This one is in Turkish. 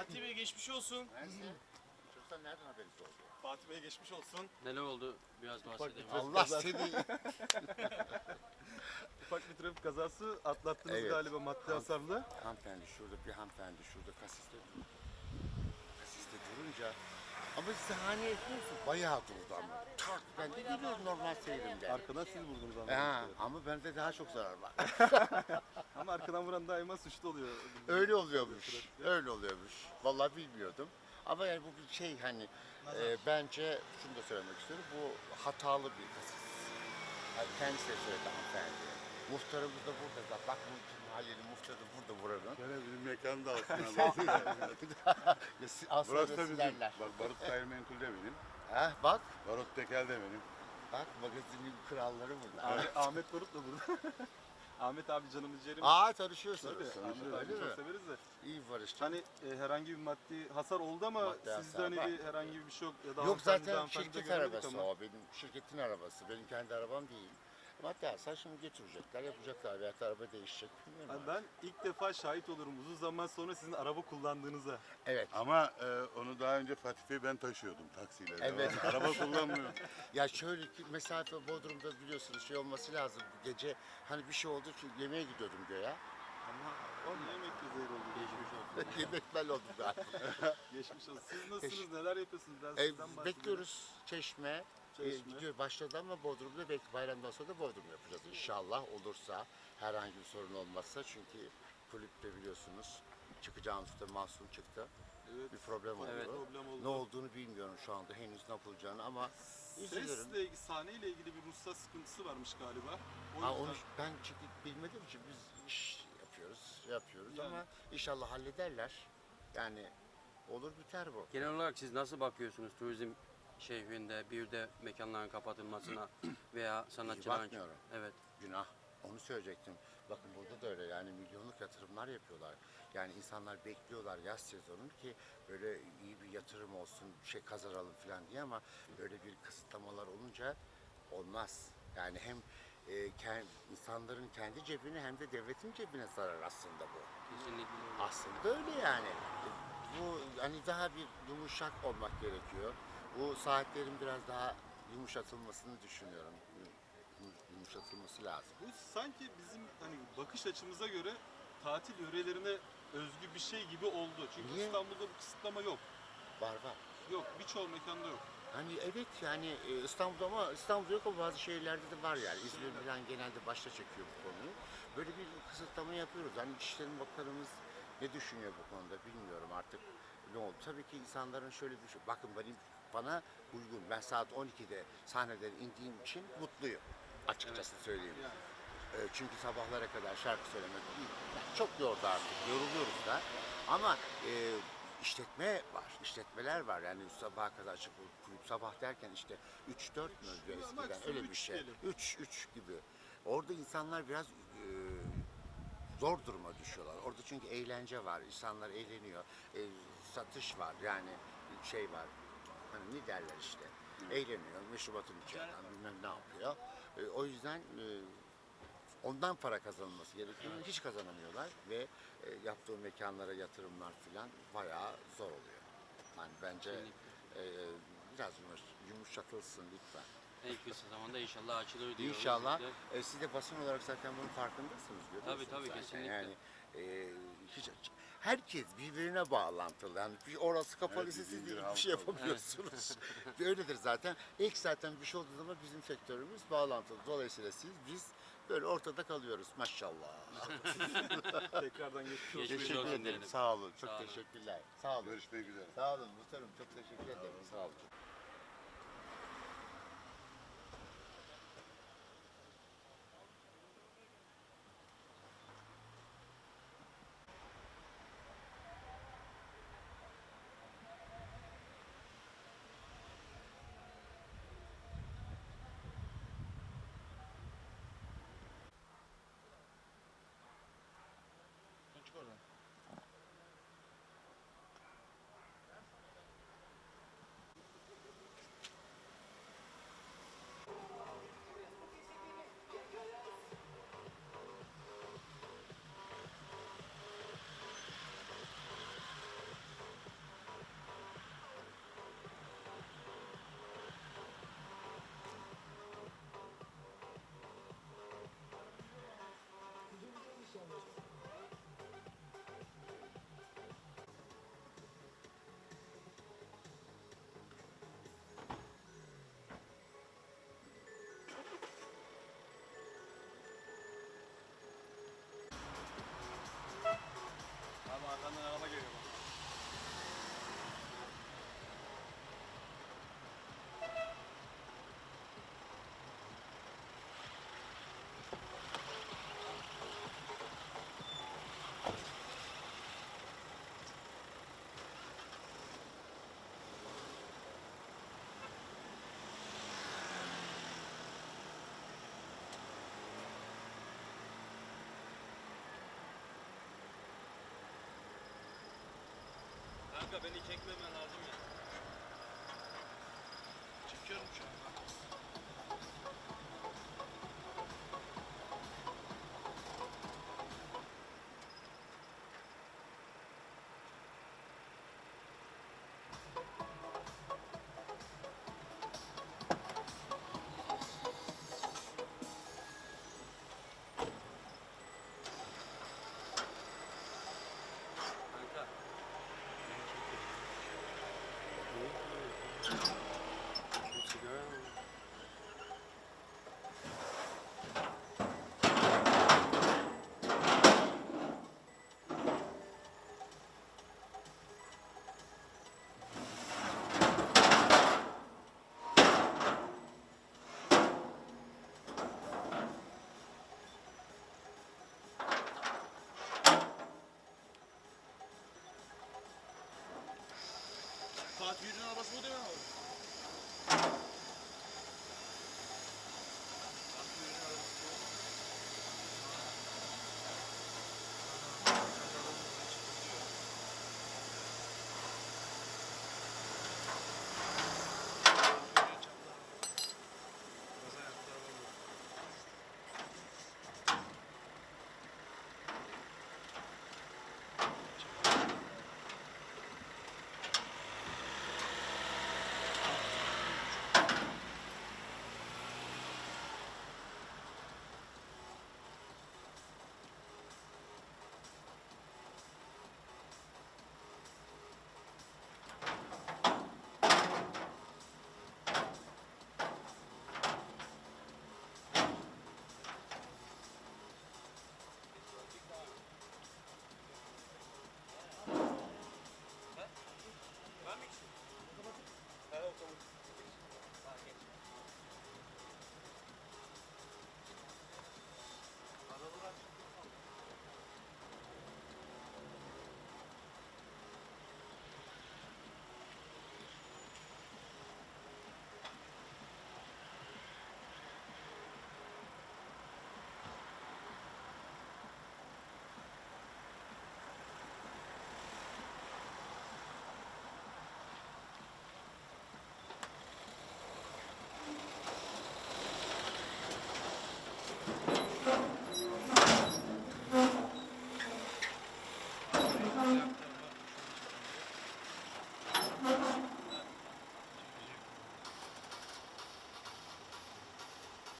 Fatih Bey geçmiş olsun. Neyse. Çocuklar nereden haberiniz oldu? Fatih Bey geçmiş olsun. Neler oldu biraz bahsedelim. Allah seni. Ufak bir trafik kazası atlattınız Evet. galiba madde hasarlı. hanımefendi şurada bir hanımefendi şurada kasiste durdu. Kasiste durunca ama saniye etmiyorsun. Bayağı durdu ama. Tak ben de gidiyorum normal seyrimde. Arkadan siz vurdunuz Ha, anladığım ama bende daha çok zarar var. Ama arkadan vuran daima suçlu oluyor. Öyle oluyormuş. Öyle oluyormuş. Vallahi bilmiyordum. Ama yani bu bir şey hani e, bence şunu da söylemek istiyorum. Bu hatalı bir kasis. Yani kendisi de söyledi hanımefendi. Muhtarımız da burada da. Bak bu mahallenin muhtarı da burada buranın. Gene bizim mekanı da si- Aslında Burası da bizim. silerler. Bak Barut Gayrimenkul de benim. Ha, bak. Barut Tekel de benim. Bak magazinin kralları burada. Ahmet, Ahmet Barut da burada. Ahmet abi canımız ciğerimiz. Aa tanışıyorsunuz. Tabii, Ahmet abi mi? çok severiz de. İyi Barış. Hani e, herhangi bir maddi hasar oldu ama Maddi sizde hani var. bir herhangi bir şey yok. Ya da Yok hanımefendi zaten hanımefendi de şirket göremedik arabası ama. o. Benim şirketin arabası. Benim kendi arabam değil. Maddi hasar şimdi götürecekler, yapacaklar. Veya araba değişecek. Bilmiyorum. Hani ben ilk defa şahit olurum uzun zaman sonra sizin araba kullandığınıza. Evet. Ama e, onu daha önce Fatih Bey ben taşıyordum taksiyle. Evet. Ben Araba kullanmıyorum. Ya şöyle ki mesafe Bodrum'da biliyorsunuz şey olması lazım. Gece hani bir şey oldu çünkü yemeğe gidiyordum göğe. Ama Onun yemekle zehir oldu. Geçmiş olsun. yemek ben oldum ben. Geçmiş olsun. Siz nasılsınız? Neler yapıyorsunuz? E, sizden bahsedelim. bekliyoruz Çeşme. E, Çeşme. gidiyor başladı ama Bodrum'da belki bayramdan sonra da Bodrum yapacağız inşallah olursa herhangi bir sorun olmazsa çünkü kulüpte biliyorsunuz çıkacağımızda Mahsun çıktı. Evet. Bir problem oldu. Evet. Problem oldu. Ne olduğunu bilmiyorum şu anda henüz ne yapılacağını ama üzülürüm. Sesle ilgili, sahneyle ilgili bir ruhsat sıkıntısı varmış galiba. O Ha, yüzden- onu ben çünkü bilmediğim için biz iş yapıyoruz, yapıyoruz Yani. ama inşallah hallederler. Yani olur biter bu. Genel olarak siz nasıl bakıyorsunuz turizm şehrinde bir de mekanların kapatılmasına veya sanatçıların... bakmıyorum. Evet. Günah. Onu söyleyecektim. Bakın burada da öyle yani milyonluk yatırımlar yapıyorlar. Yani insanlar bekliyorlar yaz sezonunu ki böyle iyi bir yatırım olsun, bir şey kazanalım falan diye ama böyle bir kısıtlamalar olunca olmaz. Yani hem e, ke- insanların kendi cebine hem de devletin cebine zarar aslında bu. Kesinlikle. Aslında öyle yani. Bu hani daha bir yumuşak olmak gerekiyor. Bu saatlerin biraz daha yumuşatılmasını düşünüyorum. Yum- Yumuşatılması lazım. Bu sanki bizim hani bakış açımıza göre tatil yörelerine özgü bir şey gibi oldu. Çünkü Niye? İstanbul'da bu kısıtlama yok. Var var. Yok, birçok mekanda yok. Hani evet yani e, İstanbul'da ama İstanbul'da yok ama bazı şehirlerde de var yani. İzmir falan genelde başta çekiyor bu konuyu. Böyle bir kısıtlama yapıyoruz. Hani İçişleri Bakanımız ne düşünüyor bu konuda bilmiyorum artık ne oldu. Tabii ki insanların şöyle bir şey, bakın benim bana uygun. Ben saat 12'de sahneden indiğim için mutluyum. Açıkçası söyleyeyim. Yani. E, çünkü sabahlara kadar şarkı söylemek değil. Yani çok yordu artık, yoruluyoruz da. Ama e, işletme var, işletmeler var. Yani sabaha kadar açık kulüp sabah derken işte 3-4 mü eskiden öyle bir şey. diyelim. 3-3 gibi. Orada insanlar biraz e, zor duruma düşüyorlar. Orada çünkü eğlence var, insanlar eğleniyor, e, satış var yani şey var. Hani ne derler işte. Eğleniyor, meşrubatın içinden bilmem ne yapıyor. E, o yüzden e, ondan para kazanılması gerekiyor. Hiç kazanamıyorlar ve e, yaptığı mekanlara yatırımlar falan bayağı zor oluyor. Yani bence e, biraz yumuş- yumuşatılsın lütfen. En kısa zamanda inşallah açılır diyoruz. İnşallah. E, siz de basın olarak zaten bunun farkındasınız. Tabii, tabii, zaten. kesinlikle. Yani e, hiç herkes birbirine bağlantılı. Yani bir orası kapalı Evet, siz bir şey yapamıyorsunuz. Öyledir zaten. İlk zaten bir şey olduğu zaman bizim sektörümüz bağlantılı. Dolayısıyla siz biz böyle ortada kalıyoruz maşallah. Tekrardan geçmiş olsun. Geçmiş teşekkür olsun. Sağ olun. Çok Sağ olun. teşekkürler. Sağ olun. Görüşmek üzere. Sağ olun muhtarım. Çok teşekkür ederim. Sağ olun. Çık Kanka beni çekmemen lazım